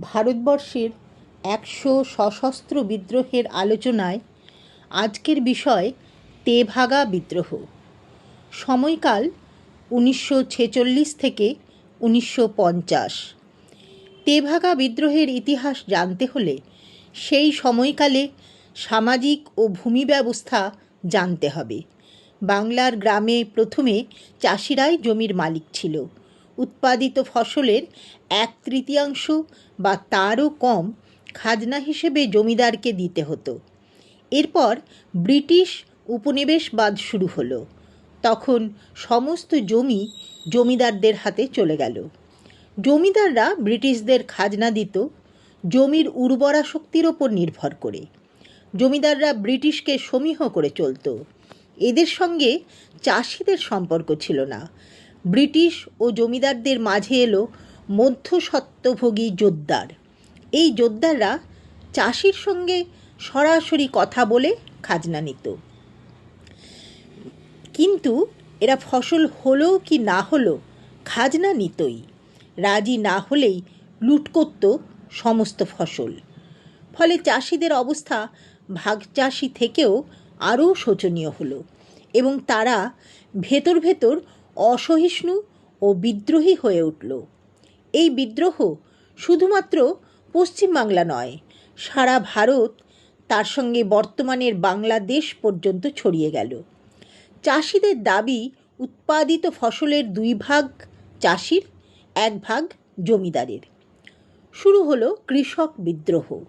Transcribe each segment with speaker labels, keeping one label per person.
Speaker 1: ভারতবর্ষের একশো সশস্ত্র বিদ্রোহের আলোচনায় আজকের বিষয় তেভাগা বিদ্রোহ। সময়কাল উনিশশো ছেচল্লিশ থেকে উনিশশো পঞ্চাশ। তেভাগা বিদ্রোহের ইতিহাস জানতে হলে সেই সময়কালে সামাজিক ও ভূমি ব্যবস্থা জানতে হবে। বাংলার গ্রামে প্রথমে চাষিরাই জমির মালিক ছিল। উৎপাদিত ফসলের এক তৃতীয়াংশ বা তারও কম খাজনা হিসেবে জমিদারকে দিতে হতো। এরপর ব্রিটিশ উপনিবেশবাদ শুরু হলো। তখন সমস্ত জমি জমিদারদের হাতে চলে গেল। জমিদাররা ব্রিটিশদের খাজনা দিত, জমির উর্বরা শক্তির ওপর নির্ভর করে। জমিদাররা ব্রিটিশকে সমীহ করে চলত। এদের সঙ্গে চাষিদের সম্পর্ক ছিল না। ব্রিটিশ ও জমিদারদের মাঝে এলো মধ্যস্বত্বভোগী জোদ্দার। এই জোদ্দাররা চাষির সঙ্গে সরাসরি কথা বলে খাজনা নিত। কিন্তু এরা ফসল হলো কি না হলো খাজনা নিতই। রাজি না হলেই লুট করত সমস্ত ফসল। ফলে চাষিদের অবস্থা ভাগ চাষি থেকেও আরও শোচনীয় হলো এবং তারা ভেতর ভেতর অসহিষ্ণু ও বিদ্রোহী হয়ে উঠল। এই বিদ্রোহ শুধুমাত্র পশ্চিমবাংলা নয়, সারা ভারত তার সঙ্গে বর্তমানের বাংলাদেশ পর্যন্ত ছড়িয়ে গেল। চাষিদের দাবি, উৎপাদিত ফসলের দুই ভাগ চাষির, এক ভাগ জমিদারের। শুরু হলো কৃষক বিদ্রোহ।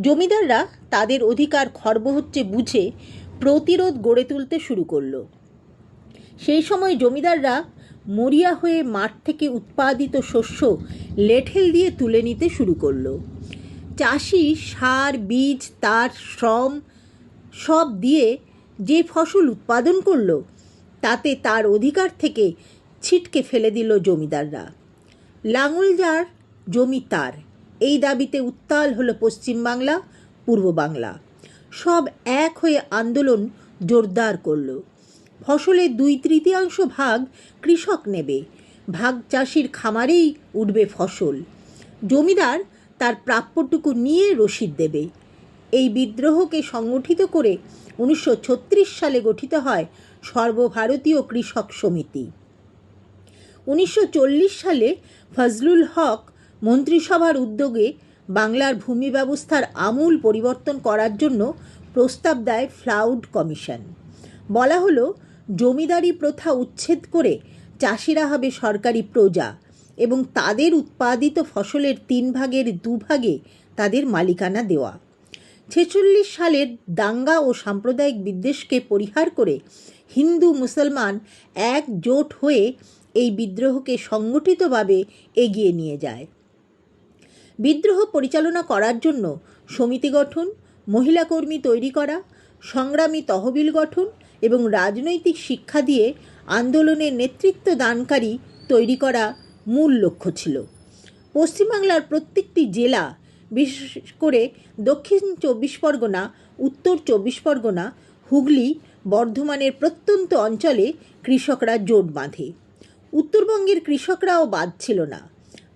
Speaker 1: জমিদাররা তাদের অধিকার খর্ব হচ্ছে বুঝে প্রতিরোধ গড়ে তুলতে শুরু করল। সেই সময় জমিদাররা মরিয়া হয়ে মাঠ থেকে উৎপাদিত শস্য লেঠেল দিয়ে তুলে নিতে শুরু করল। চাষি, সার, বীজ, তার শ্রম সব দিয়ে যে ফসল উৎপাদন করল, তাতে তার অধিকার থেকে ছিটকে ফেলে দিল জমিদাররা। লাঙল যার, জমি তার। এই দাবিতে উত্তাল হলো পশ্চিমবাংলা পূর্ব বাংলা। সব এক হয়ে আন্দোলন জোরদার করল। ফসলের দুই তৃতীয়াংশ ভাগ কৃষক নেবে। ভাগ চাষির খামারেই উঠবে ফসল। জমিদার তার প্রাপ্যটুকু নিয়ে রসিদ দেবে। এই বিদ্রোহকে সংগঠিত করে উনিশশো ছত্রিশ সালে গঠিত হয় সর্বভারতীয় কৃষক সমিতি। উনিশশো চল্লিশ সালে ফজলুল হক মন্ত্রিসভার উদ্যোগে বাংলার ভূমি ব্যবস্থার আমূল পরিবর্তন করার জন্য প্রস্তাব দেয় ফ্লাউড কমিশন। বলা হলো জমিদারি প্রথা উচ্ছেদ করে চাষিরা হবে সরকারি প্রজা এবং তাদের উৎপাদিত ফসলের তিন ভাগের দুভাগে তাদের মালিকানা দেওয়া। ছেচল্লিশ সালের দাঙ্গা ও সাম্প্রদায়িক বিদ্বেষকে পরিহার করে হিন্দু মুসলমান একজোট হয়ে এই বিদ্রোহকে সংগঠিতভাবে এগিয়ে নিয়ে যায়। বিদ্রোহ পরিচালনা করার জন্য সমিতি গঠন মহিলা কর্মী তৈরি করা, সংগ্রামী তহবিল গঠন এবং রাজনৈতিক শিক্ষা দিয়ে আন্দোলনের নেতৃত্ব দানকারী তৈরি করা মূল লক্ষ্য ছিল। পশ্চিমবাংলার প্রত্যেকটি জেলা, বিশেষ করে দক্ষিণ চব্বিশ পরগনা, উত্তর চব্বিশ পরগনা, হুগলি, বর্ধমানের প্রত্যন্ত অঞ্চলে কৃষকরা জোট বাঁধে। উত্তরবঙ্গের কৃষকরাও বাদ ছিল না।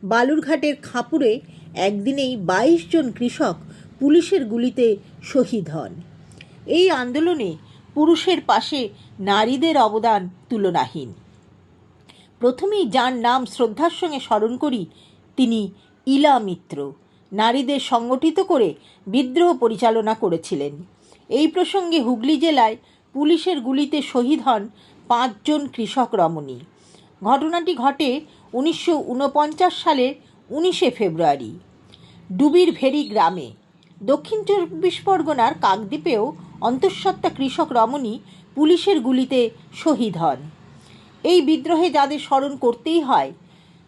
Speaker 1: বালুরঘাটের খাপুরে একদিনেই বাইশ জন কৃষক পুলিশের গুলিতে শহীদ হন। এই আন্দোলনে পুরুষের পাশে নারীদের অবদান তুলনাহীন। প্রথমেই যার নাম শ্রদ্ধার সঙ্গে স্মরণ করি, তিনি ইলা মিত্র। নারীদের সংগঠিত করে বিদ্রোহ পরিচালনা করেছিলেন। এই প্রসঙ্গে হুগলি জেলায় পুলিশের গুলিতে শহীদ হন পাঁচজন কৃষক রমণী। ঘটনাটি ঘটে উনিশশো ঊনপঞ্চাশ সালের উনিশে ফেব্রুয়ারি। ডুবির ভেরি গ্রামে। দক্ষিণ চব্বিশ পরগনার কাকদ্বীপেও অন্তঃসত্ত্বা কৃষক রমণী পুলিশের গুলিতে শহীদ হন। এই বিদ্রোহে যাদের স্মরণ করতেই হয়,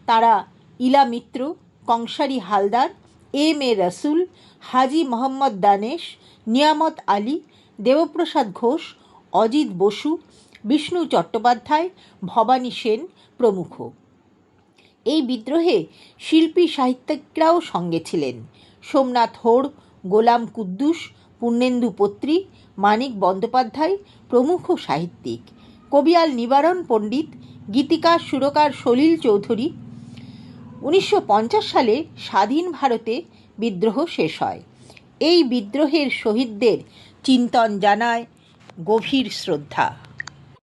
Speaker 1: তারা ইলা মিত্র, কংসারী হালদার, এম এ রসুল, হাজি মোহাম্মদ দানেশ, নিয়ামত আলী, দেবপ্রসাদ ঘোষ, অজিত বসু, বিষ্ণু চট্টোপাধ্যায়, ভবানী সেন প্রমুখ। এই বিদ্রোহে শিল্পী সাহিত্যিকরাও সঙ্গে ছিলেন। সোমনাথ হোড়, গোলাম কুদ্দুস পূর্ণেন্দু পত্রী, মানিক বন্দ্যোপাধ্যায়, প্রমুখ সাহিত্যিক। কবিয়াল নিবারণ পণ্ডিত গীতিকার সুরকার সলিল চৌধুরী। উনিশশো পঞ্চাশ সালে স্বাধীন ভারতে বিদ্রোহ শেষ হয়। এই বিদ্রোহের শহীদদের চিন্তন জানায় গভীর শ্রদ্ধা।